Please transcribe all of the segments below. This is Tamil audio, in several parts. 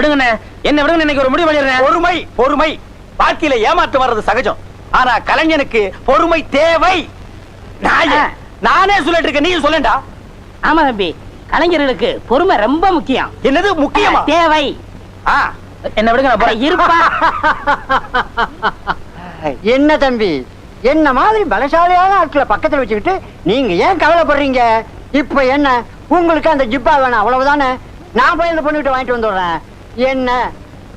விடுங்கண்ணே. என்ன விடுங்க இன்னைக்கு ஒரு முடிவு பண்ணிடுறேன். பொறுமை பொறுமை. வாழ்க்கையில ஏமாற்றம் வர்றது சகஜம். ஆனா கலைஞனுக்கு பொறுமை தேவை. நானே சொல்லிட்டு இருக்கேன். நீ சொல்லண்டா ஆமா தம்பி. கலைஞர்களுக்கு பொறுமை ரொம்ப முக்கியம். என்னது முக்கியமா? தேவை. ஆ, என்ன விடுங்க. இருப்பா. என்ன தம்பி? என்ன மாதிரி பலசாலியான ஆட்களை பக்கத்துல வச்சுக்கிட்டு நீங்க ஏன் கவலைப்படுறீங்க? இப்ப என்ன? உங்களுக்கு அந்த ஜிப்பா வேணும். அவ்வளவுதானே? நான் போய் அந்த பொண்ணுகிட்ட வாங்கிட்டு வந்துடுறேன். என்ன?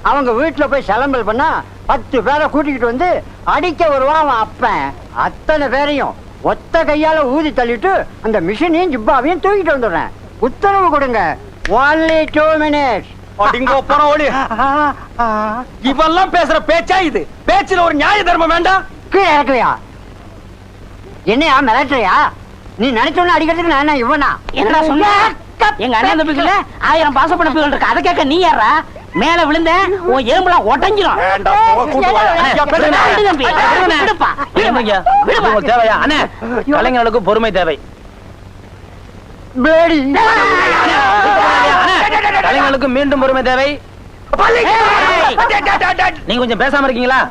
அவங்க வீட்டுல போய் சிலம்பல் பண்ணா பத்து பேரை கூட்டிக்கிட்டு வந்து அடிக்க வருவான் அவன் அப்பன். அத்தனை பேரையும் ஒத்த கையால ஊதி தள்ளிட்டு அந்த மிஷினையும் ஜிப்பாவையும் தூக்கிட்டு வந்துடுறேன். உத்தரவு கொடுங்க. ஒன்லி டூ மினிட்ஸ் ஓடி இவெல்லாம் பேசுற பேச்சா இது? பேச்சுல ஒரு நியாய தர்மம் வேண்டாம் கீழே இறக்குவியா என்னையா மிரட்டுறியா? நீ நினைச்சோன்னு அடிக்கிறதுக்கு நான் என்ன இவனா? என்ன சொன்ன? எங்க அண்ணன் தம்பிக்குள்ள ஆயிரம் பாச பணப்புகள் இருக்கு. அதை கேட்க நீ யாரா மேல விழுந்த உன் எலும்புலாம் உங்களுக்கு தேவையா? அண்ணே கலைஞர்களுக்கு பொறுமை தேவை. கலைஞர்களுக்கு மீண்டும் பொறுமை தேவை. நீங்க கொஞ்சம் பேசாம இருக்கீங்களா?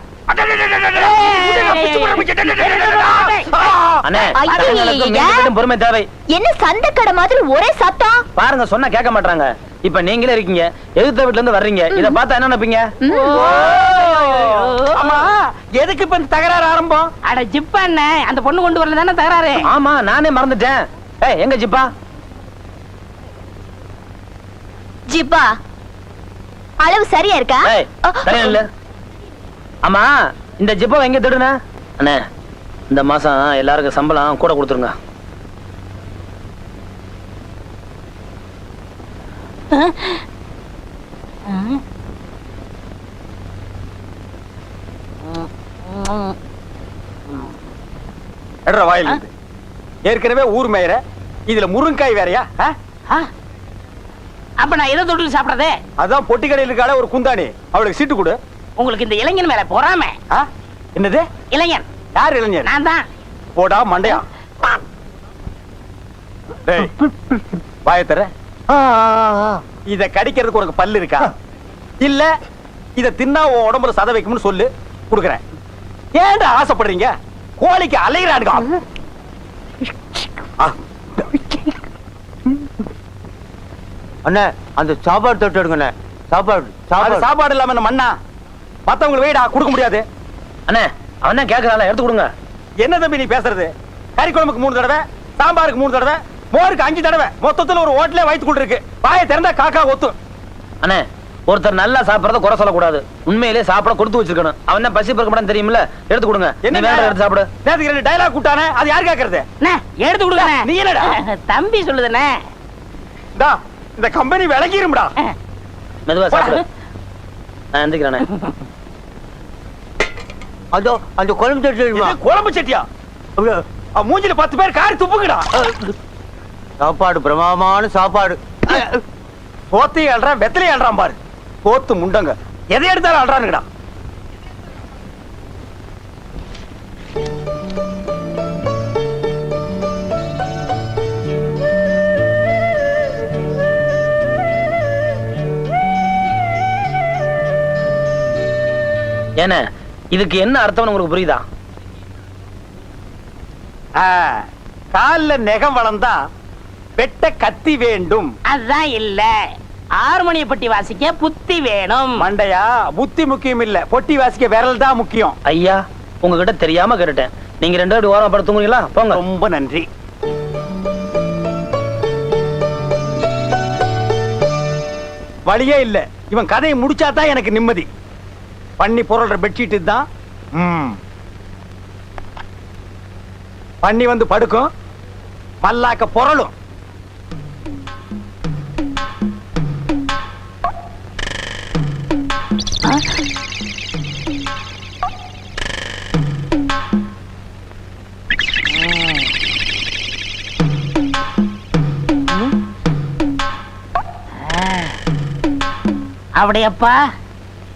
பொறுமை தேவை. என்ன சண்டைக்கடை மாதிரி ஒரே சத்தம்? பாருங்க சொன்னா கேட்க மாட்டாங்க இப்ப நீங்களே இருக்கீங்க எதிர்த்த வீட்ல இருந்து வர்றீங்க. இத பார்த்தா என்ன நினைப்பீங்க? எதுக்கு இப்ப தகராறு ஆரம்பம்? அட ஜிப்பா என்ன? அந்த பொண்ணு கொண்டு வரல தானே தகராறு? ஆமா நானே மறந்துட்டேன். ஏய் எங்க ஜிப்பா? ஜிப்பா அளவு சரியா இருக்கா? ஏய் சரியா இல்ல. ஆமா இந்த ஜிப்பா எங்க தேடுன அண்ணே இந்த மாசம் எல்லாருக்கும் சம்பளம் கூட கொடுத்துருங்க. எடுற வாயில் இருந்து. ஏற்கனவே ஊர் மேயற இதுல முருங்காய் வேறயா? அப்ப நான் எதை தொட்டில் சாப்பிடறதே? அதான் பொட்டி கடையில் இருக்காளே ஒரு குந்தாணி. அவளுக்கு சீட்டு கொடு. உங்களுக்கு இந்த இளைஞன் மேல பொறாம? என்னது? இளைஞன். யார் இளைஞர் நான் தான். போடா மண்டையா. டேய் வாயை தர இத கடிக்கிறதுக்கு உனக்கு பல்லு இருக்கா? இல்ல இத தின்னா உன் உடம்புல சத வைக்கும்னு சொல்லு. குடுக்குறேன். ஏன்டா ஆசைப்படுறீங்க? கோழிக்கு அலைகிறானுங்க ஆ, அண்ணே அந்த சாப்பாடு தொட்டு எடுங்கண்ணே. சாப்பாடு. அது சாப்பாடு இல்லாம என்ன மண்ணா? மத்தவங்களுக்கு வெயிடா கொடுக்க முடியாது. அண்ணே அவன் தான் கேக்குறான்ல எடுத்து கொடுங்க. என்ன தம்பி நீ பேசுறது? கறி குழம்புக்கு மூணு தடவை சாம்பாருக்கு மூணு தடவை மோருக்கு அஞ்சு தடவை மொத்தத்துல ஒரு ஹோட்டலே கொண்டு இருக்கு வாயை திறந்தா காக்கா ஒத்து. அண்ணே ஒருத்தர் நல்லா சாப்பிடறத குறை சொல்லக்கூடாது. உண்மையிலே சாப்பிட கொடுத்து வச்சிருக்கணும். அவன் தான் பசி பறக்க தெரியுமில்ல? எடுத்து கொடுங்க. என்ன வேற எடுத்து சாப்பிடு. நேத்துக்கு ரெண்டு டைலாக் கூட்டானே அது யார் கேக்குறது? அண்ணே, எடுத்து கொடுங்க. நீ என்னடா? தம்பி சொல்லுதுண்ணே. இந்தா இந்த கம்பெனி விளங்கிரும்டா மெதுவா சாப்பிடு. நான் எந்திரிக்கிறேண்ணே அதோ அந்த குழம்பு தொட்டு இது குழம்பு சட்டியா மூஞ்சில பத்து பேர் காரி துப்புங்கடா. சாப்பாடு பிரமாதமான சாப்பாடு. போத்தையும் அல்றான் வெத்தலையும் அல்றான் பாரு. போத்து முண்டங்க. எதை எடுத்தாலும் அல்றானுங்கடா. ஏண்ணே இதுக்கு என்ன அர்த்தம்னு உங்களுக்கு புரியுதா? ஆ, கால்ல நெகம் வளர்ந்தா வெட்ட கத்தி வேண்டும். அதுதான் இல்ல. ஆறுமணிய பட்டி வாசிக்க புத்தி வேணும். மண்டையா? புத்தி முக்கியம் இல்ல. பொட்டி வாசிக்க விரல் தான் முக்கியம். ஐயா உங்ககிட்ட தெரியாம கேட்டுட்டேன். நீங்க ரெண்டு பேரும் ஓரமா படுத்து தூங்குறீங்களா? போங்க. ரொம்ப நன்றி. வழியே இல்ல. இவன் கதையை முடிச்சாதான் எனக்கு நிம்மதி. பண்ணி பொருள்ற பெட்ஷீட் இதுதான் பண்ணி வந்து படுக்கும் பல்லாக்க பொருளும் அப்படியப்பா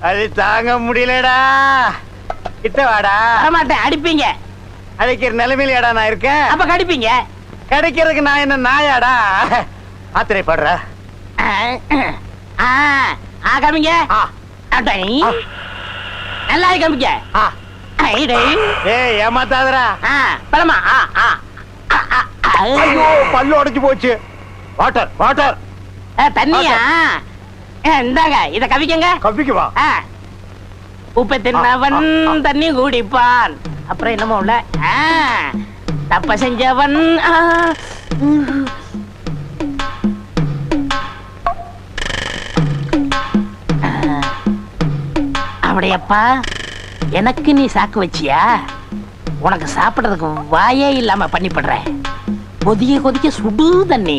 அது தாங்க முடியலடா. கிட்ட வாடா. வரமாட்டேன் அடிப்பீங்க. அழைக்கிற நிலைமையிலடா நான் இருக்கேன். அப்ப கடிப்பீங்க. கிடைக்கிறதுக்கு நான் என்ன நாயாடா? ஆத்திரைப்படுற ஆ, ஆ, காமிங்க. நல்லா காமிங்க. ஏய் ஏமாத்தாதடா. ஆ, பழமா. ஐயோ பல்லு உடைஞ்சு போச்சு. Water water. தண்ணியா? இந்தாங்க இத கவிக்கங்க. கப்பிக்கு வா ஆ. உப்பை தின்னவன் தண்ணி குடிப்பான். அப்புறம் என்னமோ உள்ள? தப்ப செஞ்சவன். அப்படியப்பா எனக்கு நீ சாக்கு வச்சியா? உனக்கு சாப்பிடுறதுக்கு வாயே இல்லாம பண்ணி படுறேன் கொதிக்க கொதிக்க சுடு தண்ணி.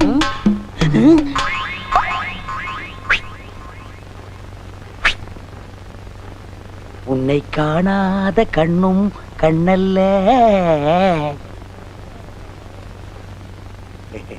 ம்? ம்? உன்னை காணாத கண்ணும் கண்ணல்ல ம். ஆ. ஐயோ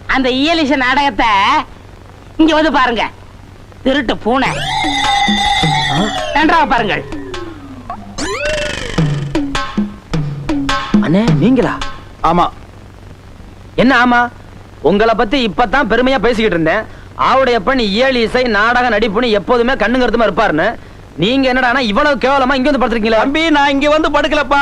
அந்த இயலிச நாடகத்தை இங்க வந்து பாருங்க. திருட்டு பூனை. நன்றாக பாருங்கள். அண்ணே நீங்களா? ஆமா. என்ன ஆமா? உங்களை பத்தி இப்பதான் பெருமையா பேசிக்கிட்டு இருந்தேன். ஆவுடையப்பன் இயல் இசை நாடக நடிப்புன்னு எப்போதுமே கண்ணும் கருத்துமா இருப்பாருன்னு. நீங்க என்னடானா இவ்வளவு கேவலமா இங்க வந்து படுத்திருக்கீங்களா? தம்பி நான் இங்க வந்து படுக்கலப்பா.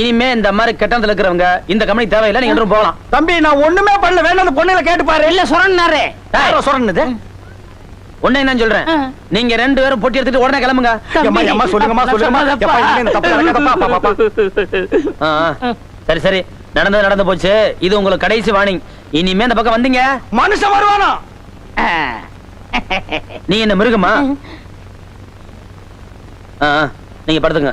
இனிமே இந்த மாதிரி கெட்டத்துல இருக்கிறவங்க இந்த கம்பெனி தேவையில்லை நீங்க ரெண்டும் போகலாம். தம்பி நான் ஒண்ணுமே பண்ணல. வேணும் அந்த பொண்ணுல கேட்டு பாரு. இல்ல சொன்னாரு டேய், சொன்னது ஒண்ணு என்ன சொல்றேன். நீங்க ரெண்டு பேரும் பொட்டி எடுத்துட்டு உடனே கிளம்புங்க. சரி சரி. நடந்தது நடந்து போச்சு. இது உங்களுக்கு கடைசி வார்னிங் இனிமே இந்த பக்கம் வந்தீங்க. மனுஷன் வருவானா. நீ என்ன மிருகமா? ஆ, ஆ, நீங்க படுத்துங்க.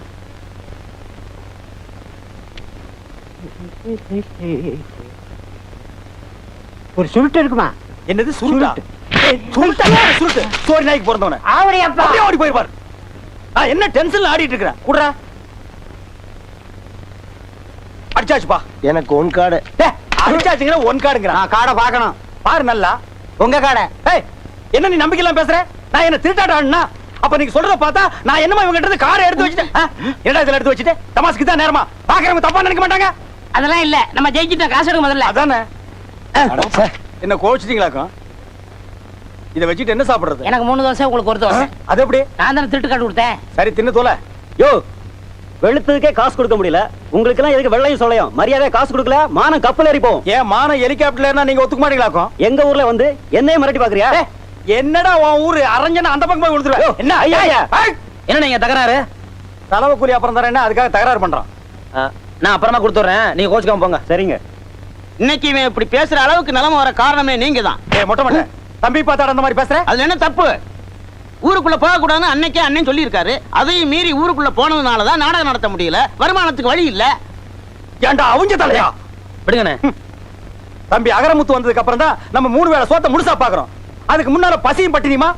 ஒரு சுருட்டு இருக்குமா? என்னது சுருட்டா? சுருட்டா. சுருட்டு? சோரி நாய்க்கு பிறந்தவன. ஆவடியப்பா. அப்படியே ஓடி போயிருப்பார். நான் என்ன டென்ஷன்ல ஆடிட்டு இருக்கிறேன் குடுறா. அடிச்சாச்சுப்பா. எனக்கு ஒன் காடை. டேய், அடிச்சாச்சுங்கிற ஒன் கார்டுங்கிறான் நான் காடை பார்க்கணும். பாரு நல்லா. உங்க காடை. ஏய் என்ன நீ நம்பிக்கையில பேசுற? நான் என்ன திருட்டாட்ட ஆடுனா அப்ப நீங்க சொல்றத பார்த்தா நான் என்னமா இவங்க கிட்ட காரை எடுத்து வச்சுட்டேன்? என்னடா இதுல எடுத்து வச்சுட்டு? தமாஸ்க்கு தான் நேரமா. பாக்குறவங்க தப்பா நினைக்க மாட்டாங்க. அதெல்லாம் இல்ல. நம்ம ஜெயிச்சிட்டோம். காசு எடுக்க முதல்ல. அதானே? என்ன கோச்சிட்டீங்களாக்கும் இத வச்சுட்டு என்ன சாப்பிடுறது? எனக்கு மூணு தோசை உங்களுக்கு ஒரு தோசை. அது எப்படி? நான் தானே திருட்டு காட்டு கொடுத்தேன். சரி தின்னு தோல. யோ வெளுத்ததுக்கே காசு கொடுக்க முடியல. உங்களுக்கு எல்லாம் எதுக்கு வெள்ளையும் சொல்லையும் மரியாதை காசு கொடுக்கல மானம் கப்பல் போகும். ஏன் மான ஹெலிகாப்டர்ல நீங்க ஒத்துக்க மாட்டீங்களாக்கும் எங்க ஊர்ல வந்து என்னையும் மிரட்டி பாக்குறியா? என்னடா உன் ஊரு? அரஞ்சனா அந்த பக்கம் போய் கொடுத்துருவேன் என்ன? ஐயா, என்ன நீங்க தகராறு? செலவு கூலி அப்புறம் தரேன் அதுக்காக தகராறு பண்றான். நான் அப்புறமா கொடுத்துட்றேன். நீங்க கோச்சுக்காம போங்க. சரிங்க. இன்னைக்கு இவன் இப்படி பேசுற அளவுக்கு நிலைமை வர காரணமே நீங்க தான் ஏய் மொட்டை மொட்டை. தம்பி பார்த்தாட அந்த மாதிரி பேசுற? அதுல என்ன தப்பு? ஊருக்குள்ள போக கூடாதுன்னு அன்னைக்கே அண்ணன் சொல்லியிருக்காரு. அதையும் மீறி ஊருக்குள்ள போனதுனால தான் நாடகம் நடத்த முடியல. வருமானத்துக்கு வழி இல்ல. ஏன்டா அவுஞ்ச தலையா? விடுங்கண்ணே. தம்பி அகரமுத்து வந்ததுக்கு அப்புறம் தான் நம்ம மூணு வேளை சோத்த முழுசா பாக்குறோம் அதுக்கு முன்னால பசியும் பட்டினியுமா?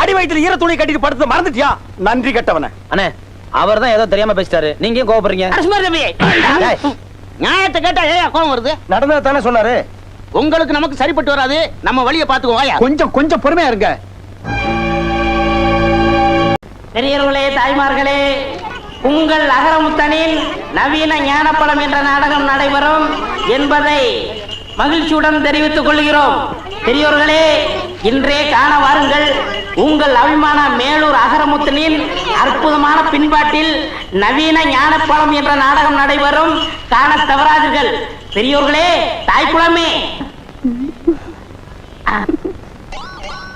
அடி வயித்துல ஈர துணி கட்டிட்டு படுத்து மறந்துட்டியா? நன்றி கட்டவன. அண்ணே அவர் தான் ஏதோ தெரியாம பேசிட்டாரு. நீங்க கோவப்படுறீங்க? அரசுமாரி தம்பி. நியாயத்தை கேட்டா ஏன் கோவம் வருது? நடந்தது தானே சொன்னாரு. உங்களுக்கு நமக்கு சரிப்பட்டு வராது. நம்ம வழியை பாத்துக்கோ வாயா. கொஞ்சம் கொஞ்சம் பொறுமையா இருங்க. பெரியவர்களே தாய்மார்களே உங்கள் அகரமுத்தனில் நவீன ஞானப்பழம் என்ற நாடகம் நடைபெறும் என்பதை மகிழ்ச்சியுடன் தெரிவித்துக் கொள்கிறோம். பெரியோர்களே இன்றே காண வாருங்கள். உங்கள் அபிமான மேலூர் அகரமுத்தனின் அற்புதமான பின்பாட்டில் நவீன ஞானப்பழம் என்ற நாடகம் நடைபெறும். காண தவறாதீர்கள். பெரியோர்களே தாய்க்குளமே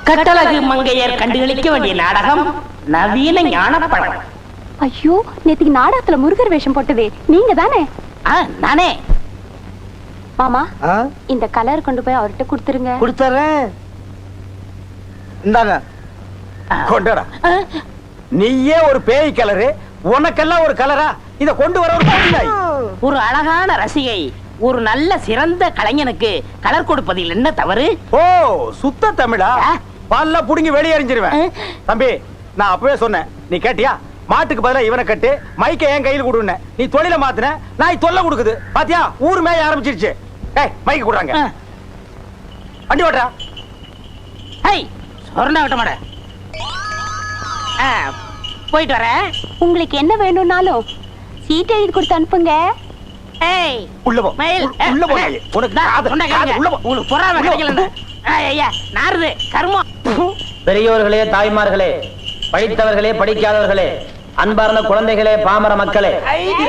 கட்டழகு மங்கையர் கண்டுகளிக்க வேண்டிய நாடகம் நவீன ஞானப்பழம் ஐயோ நேத்துக்கு நாடகத்துல முருகர் வேஷம் போட்டது. நீங்க தானே? நானே. மாமா இந்த கலர் கொண்டு போய் அவர்கிட்ட கொடுத்துருங்க. கொடுத்துறேன் இந்தாங்க. கொண்டாடா நீயே ஒரு பேய் கலரு உனக்கெல்லாம் ஒரு கலரா? இத கொண்டு வர ஒரு. ஒரு அழகான ரசிகை ஒரு நல்ல சிறந்த கலைஞனுக்கு கலர் கொடுப்பதில் என்ன தவறு? ஓ சுத்த தமிழா. பல்ல புடுங்கி வெளியே எறிஞ்சிருவேன். ஆ. தம்பி நான் அப்பவே சொன்னேன். நீ கேட்டியா? மாட்டுக்கு பதிலா இவனை கட்டு மைக்க என் கையில் கொடுன்னு. நீ தொழில மாத்துன நாய் தொல்லை கொடுக்குது. பாத்தியா? ஊர் மேய ஆரம்பிச்சிருச்சு. ஏய் மைக்க கொடுறாங்க. வண்டி ஓட்டுறா. ஹை சொர்ண விட்ட மாட. போயிட்டு வரேன் உங்களுக்கு என்ன வேணும்னாலும் சீட் எழுதி கொடுத்து அனுப்புங்க. ஏய் உள்ள போ. மயில் உ- உள்ள போ. நாயே. உனக்கு காது- தொண்டை காது. கேளுங்க. உள்ள போ. உங்களுக்கு பொறாம உள்ள போ. கிடைக்கல ஐயா நாருது கருமம். பெரியோர்களே தாய்மார்களே படித்தவர்களே படிக்காதவர்களே அன்பார்ந்த குழந்தைகளே பாமர மக்களே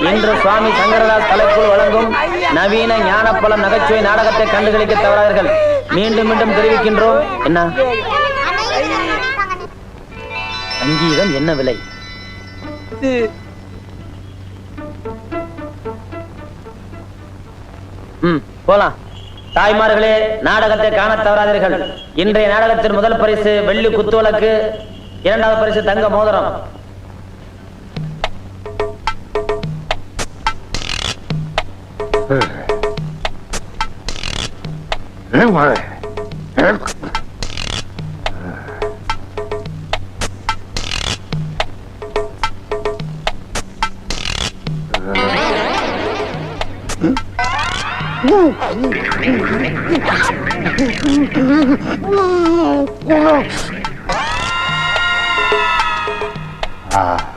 இன்று சுவாமி சங்கரதாஸ் கலைக்குழு வழங்கும் நவீன ஞானப்பழம் நகைச்சுவை நாடகத்தை கண்டுகளிக்க தவறார்கள் மீண்டும் மீண்டும் தெரிவிக்கின்றோம். என்ன? சங்கீதம் என்ன விலை? போலாம். தாய்மார்களே நாடகத்தை காண தவறாதீர்கள். இன்றைய நாடகத்தின் முதல் பரிசு வெள்ளி குத்துவழக்கு இரண்டாவது பரிசு தங்க மோதிரம். Hey, Ah.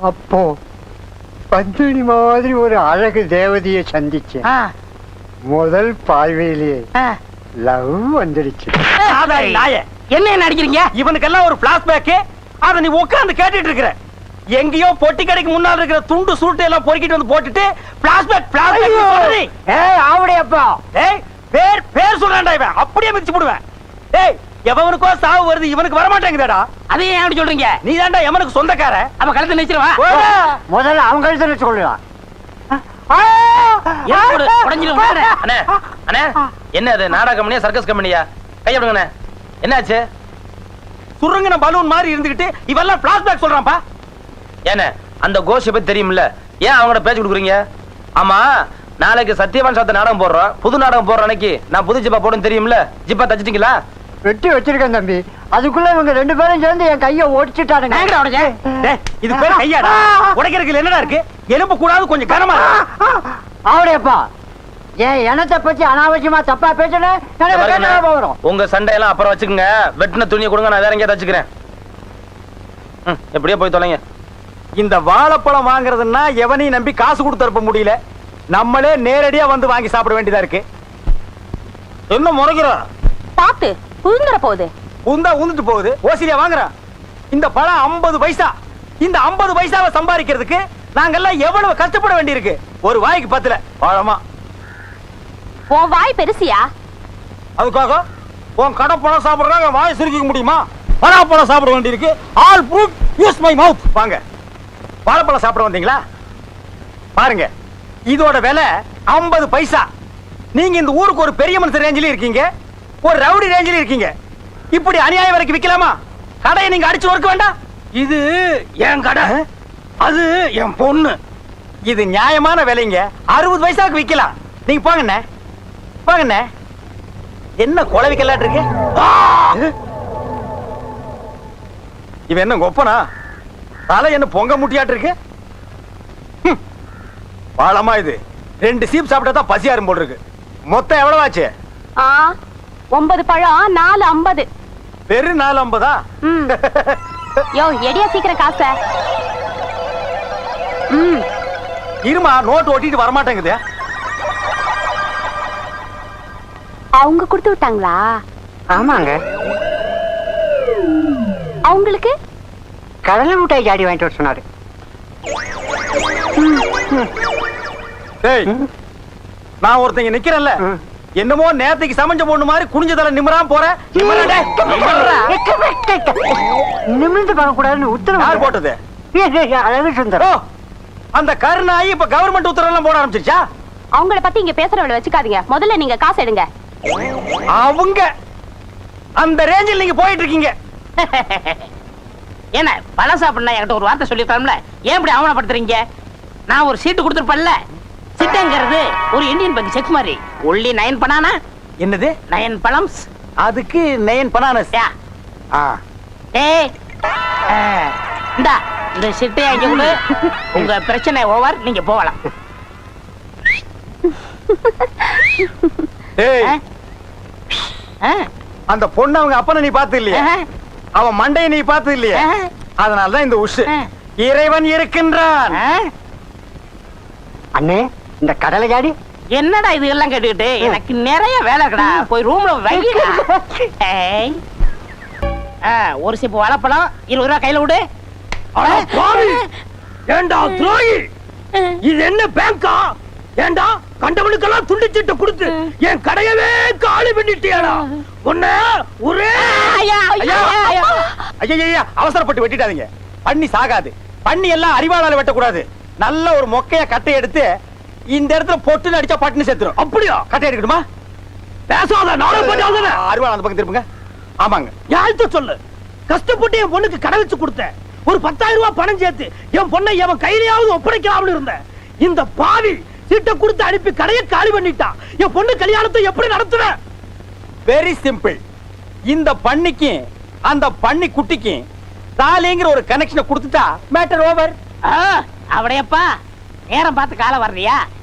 அப்போ பந்தினி மாதிரி ஒரு அழகு தேவதையை சந்திச்சேன் ஆ, முதல் பார்வையிலேயே. லவ் வந்துடுச்சு. என்ன என்ன அடிக்கிறீங்க? இவனுக்கெல்லாம் ஒரு பிளாஸ்பேக் அத நீ உட்கார்ந்து கேட்டுட்டு இருக்கிற எங்கேயோ பொட்டி கடைக்கு முன்னால இருக்கிற துண்டு சுருட்டு எல்லாம் பொறுக்கிட்டு வந்து போட்டுட்டு பிளாஸ்பேக் பிளாஸ்பேக் ஏய் ஆவடையப்பா டேய் பேர் பேர் சொல்றான்டா இவன். அப்படியே மிதிச்சு போடுவேன். டேய் எவனுக்கோ சாவு வருது இவனுக்கு வர மாட்டேங்குதேடா அதையும் ஏன் அப்படி சொல்றீங்க? நீ தான்டா எவனுக்கு சொந்தக்கார. அப்ப கழுத்து நினைச்சிருவா. முதல்ல சொல்லலாம் உடஞ்சிரும் அண்ணே அண்ணே. என்ன அது நாடக கம்பெனியா சர்க்கஸ் கம்பெனியா? கையப்படுங்கண்ணே என்னாச்சு? சுருங்கின பலூன் மாதிரி இருந்துகிட்டு இவெல்லாம் பிளாஸ்பேக் சொல்றான்ப்பா. ஏண்ணே அந்த கோஷை பத்தி தெரியும்ல ஏன் அவங்களோட பேச்சு கொடுக்குறீங்க? ஆமா நாளைக்கு சத்யவான் சாத்த நாடகம் போடுறோம். புது நாடகம் போடுற அன்னைக்கு நான் புது ஜிப்பா போடுன்னு தெரியும்ல ஜிப்பா தச்சிட்டீங்களா? வெட்டி வச்சிருக்கேன் தம்பி. அதுக்குள்ள இவங்க ரெண்டு பேரும் சேர்ந்து என் கைய ஓடிச்சுட்டானுங்க. இது பேர் கையாடா. உடைக்கிறதுக்கு என்னடா இருக்கு? எலும்பு கூடாது கொஞ்சம் கனமா. இருக்கு. ஆவடையப்பா. என் இனத்தை பத்தி அனாவசியமா தப்பா பேசுன? வரும். உங்க சண்டையெல்லாம் அப்புறம் வச்சுக்கோங்க. வெட்டின துணியை கொடுங்க நான் வேற எங்கேயா தச்சுக்கிறேன் எப்படியோ போய் தொலைங்க. இந்த வாழைப்பழம் வாங்குறதுன்னா எவனையும் நம்பி காசு கொடுத்து அனுப்ப முடியல. நம்மளே நேரடியா வந்து வாங்கி சாப்பிட வேண்டியதா இருக்கு. என்ன முறைகிற பாத்து. புழுங்குற போகுது. உந்தா உந்துட்டு போகுது. ஓசிலியா வாங்குறான் இந்த பழம் 50 பைசா. இந்த 50 பைசாவை சம்பாதிக்கிறதுக்கு நாங்கெல்லாம் எவ்வளவு கஷ்டப்பட வேண்டியிருக்கு? ஒரு வாய்க்கு பத்துல. பழமா. உன் வாய் பெருசியா? அதுக்காக உன் கடை பழம் சாப்பிடுறாங்க வாய் சுருக்கிக்க முடியுமா? பழம் சாப்பிட வேண்டியிருக்கு. All fruit use my mouth வாங்க. வாழைப்பழம் சாப்பிட வந்தீங்களா? பாருங்க. இதோட விலை 50 பைசா. நீங்க இந்த ஊருக்கு ஒரு பெரிய மனுஷன் ரேஞ்சில இருக்கீங்க. ஒரு ரவுடி ரேஞ்சில இருக்கீங்க. இப்படி அநியாயம் வரைக்கும் விக்கலாமா? கடையை நீங்க அடிச்சு ஒர்க்க வேண்டாம். இது என் கடை. அது என் பொண்ணு. இது நியாயமான விலைங்க. அறுபது பைசாக்கு விக்கலாம். நீங்க போங்கண்ணே போங்கண்ணே என்ன கொலை விக்கலாட்டு இருக்கு? இவன் என்ன கொப்பனா தலை என்ன பொங்க முட்டியாட்டு இருக்கு. பாலமா இது. ரெண்டு சீப் சாப்பிட்டா தான் பசியாரும் போல் இருக்கு. மொத்தம் எவ்வளவு ஆச்சு? ஆ ஒன்பது பழம் நாலு ஐம்பது. வெறும் நாலு ஐம்பதா? யோ எடியா சீக்கிரம் காச. ம். இருமா நோட்டு ஒட்டிட்டு வரமாட்டேங்குது. அவங்க கொடுத்து விட்டாங்களா? ஆமாங்க. அவங்களுக்கு? கடலை மிட்டாய் ஜாடி வாங்கிட்டு வர சொன்னாரு. டேய் நான் ஒருத்தங்க நிக்கிறேன்ல. ம். என்னமோ நேத்துக்கு சமைஞ்ச பொண்ணு மாதிரி குனிஞ்ச தலை நிமிராம போற. நிமிர்ந்து பார்க்கக்கூடாதுன்னு உத்தரவு யார் போட்டது? அழகு சுந்தரம் அந்த கருணாயி இப்ப கவர்மெண்ட் உத்தரவு எல்லாம் போட ஆரம்பிச்சிருச்சா? அவங்கள பத்தி இங்க பேசுறவள வச்சுக்காதீங்க. முதல்ல நீங்க காசு எடுங்க. அவங்க அந்த ரேஞ்சில் நீங்க போயிட்டு இருக்கீங்க. என்ன பழம் சாப்பிடணும் என்கிட்ட ஒரு வார்த்தை சொல்லிருக்கலாம்ல ஏன் இப்படி அவமானப்படுத்துறீங்க? நான் ஒரு சீட்டு கொடுத்துருப்பேன்ல. சிட்டங்கிறது ஒரு இந்தியன் பேங்க் செக் மாதிரி. ஒன்லி நயன் பனானா என்னது? நயன் பழம்ஸ் அதுக்கு நயன் பனானஸ் யா. ஆ. ஏய் இந்தா இந்த சிட்டை அங்க கொடு. உங்க பிரச்சனை ஓவர் நீங்க போகலாம்? அந்த பொண்ணு அவங்க அப்பனை நீ பார்த்து இல்லையா? அவன் மண்டையை நீ பார்த்து இல்லையா? ஆ? அதனாலதான் இந்த உஷு. இறைவன் இருக்கின்றான்? அண்ணே. இந்த கடலை ஜாடி. என்னடா இது எல்லாம் கேட்டுக்கிட்டு எனக்கு நிறைய வேலை இருக்குடா. போய் ரூம்ல. ஆ, ஒரு சிப்பு வாழைப்பழம் இருபது ரூபா கையில விடு ஏண்டா துரோகி? இது என்ன பேங்கா? ஏண்டா கண்டவனுக்கெல்லாம் துண்டிச்சிட்டு கொடுத்து என் கடையவே காலி பண்ணிட்டியாடா. உன்ன ஒரே. ஐயா அவசரப்பட்டு வெட்டிடாதீங்க. பண்ணி சாகாது. பண்ணி எல்லாம் அறிவாளால வெட்டக்கூடாது. நல்ல ஒரு மொக்கைய கட்டை எடுத்து இந்த இடத்துல பொட்டுன்னு அடிச்சா பட்டுன்னு செத்துரும் அப்படியா? கட்டை எடுக்கணுமா பேசாத நானும் பண்ணாத அறிவாள் அந்த பக்கம் திரும்புங்க ஆமாங்க. யாழ்த்த சொல்லு? கஷ்டப்பட்டு என் பொண்ணுக்கு கடை வச்சு கொடுத்தேன். ஒரு பத்தாயிரம் ரூபாய் பணம் சேர்த்து என் பொண்ணை எவன் கையிலையாவது ஒப்படைக்கலாம்னு இருந்தேன். இந்த பாவி சீட்டை கொடுத்து அனுப்பி கடையை காலி பண்ணிட்டான் என் பொண்ணு கல்யாணத்தை எப்படி நடத்துவேன் வெரி சிம்பிள் இந்த பண்ணிக்கும் அந்த பண்ணி குட்டிக்கும் தாலிங்கிற ஒரு கனெக்ஷனை கொடுத்துட்டா மேட்டர் ஓவர் ஆ, அவடையப்பா. நேரம் பார்த்து காலம் வர்றியா?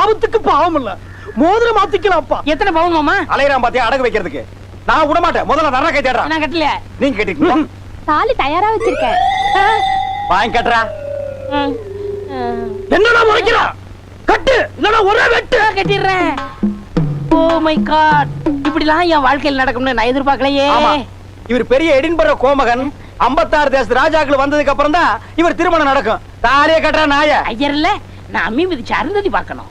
ஆபத்துக்கு பாவம் இல்ல. மோதிரம் மாத்திக்கலாம்ப்பா. எத்தனை பவுன் மாமா? அலையறான் பாத்தியா அடகு வைக்கிறதுக்கு. நான் விட மாட்டேன் முதல்ல நரகை தேடுறான் நான் கட்டலையா நீங்க கேட்டீங்களா தாலி தயாரா வச்சிருக்கேன். வாங்கி கட்டுறா. என்னடா முறைக்கிறா? கட்டு. இல்லனா ஒரே வெட்டு. கட்டிடுறேன். Oh my God. இப்படிலாம் என் வாழ்க்கையில் நடக்கும்னு நான் எதிர்பார்க்கலையே. இவர் பெரிய எடின்பர்க கோமகன். 56 தேச ராஜாக்கள் வந்ததுக்கு அப்புறம் தான் இவர் திருமணம் நடக்கும். தாலிய கட்டுற நாய. ஐயர் இல்ல நான் அம்மி மிதிச்சு அருந்ததி பார்க்கணும்.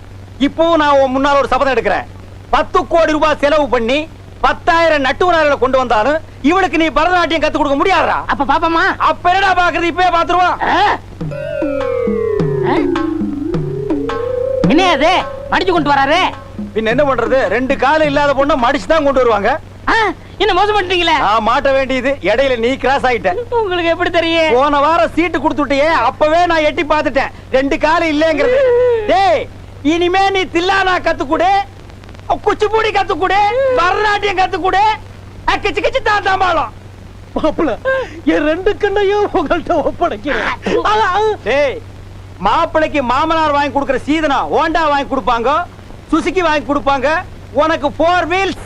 இப்பவும் நான் முன்னால ஒரு சபதம் எடுக்கிறேன். பத்து கோடி ரூபாய் செலவு பண்ணி பத்தாயிரம் நட்டுவனார்களை கொண்டு வந்தாலும் இவனுக்கு நீ பரதநாட்டியம் கத்து கொடுக்க முடியாதா அப்ப பாப்பமா அப்ப என்னடா பாக்குறது? இப்பவே பாத்துருவான் என்ன அது மடிச்சு கொண்டு வராரு? பின்ன என்ன பண்றது? ரெண்டு காலம் இல்லாத பொண்ணை மடிச்சு தான் கொண்டு வருவாங்க. என்ன மோசம் பண்ணிட்டீங்களே? நான் மாட்ட வேண்டியது. இடையில நீ கிராஸ் ஆயிட்ட. உங்களுக்கு எப்படி தெரியும்? போன வாரம் சீட்டு கொடுத்துட்டியே அப்பவே நான் எட்டி பார்த்துட்டேன். ரெண்டு காலம் இல்லைங்கிறது. டேய் இனிமே நீ தில்லானா கத்துக்கூடு. குச்சிப்பூடி கத்துக்கூடு. பரதநாட்டியம் கத்துக்கூடு. கிச்சு கிச்சு தான் தாம்பாளம் மாப்பிள என் ரெண்டு கண்ணையும் உங்கள்கிட்ட ஒப்படைக்கிறேன். மாப்பிளைக்கு மாமனார் வாங்கி கொடுக்கிற சீதனா ஹோண்டா வாங்கி கொடுப்பாங்க? சுசுகி வாங்கி கொடுப்பாங்க. உனக்கு ஃபோர் வீல்ஸ்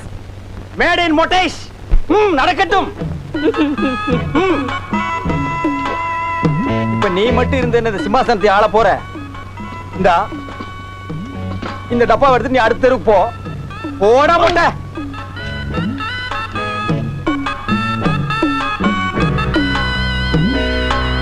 மேட் இன் மொட்டேஷ் ம் நடக்கட்டும். இப்ப நீ மட்டும் இருந்த சிம்மாசனத்தை ஆள போற? இந்தா. இந்த டப்பா எடுத்து நீ அடுத்த தெருக்கு போ. போடா மொட்டை.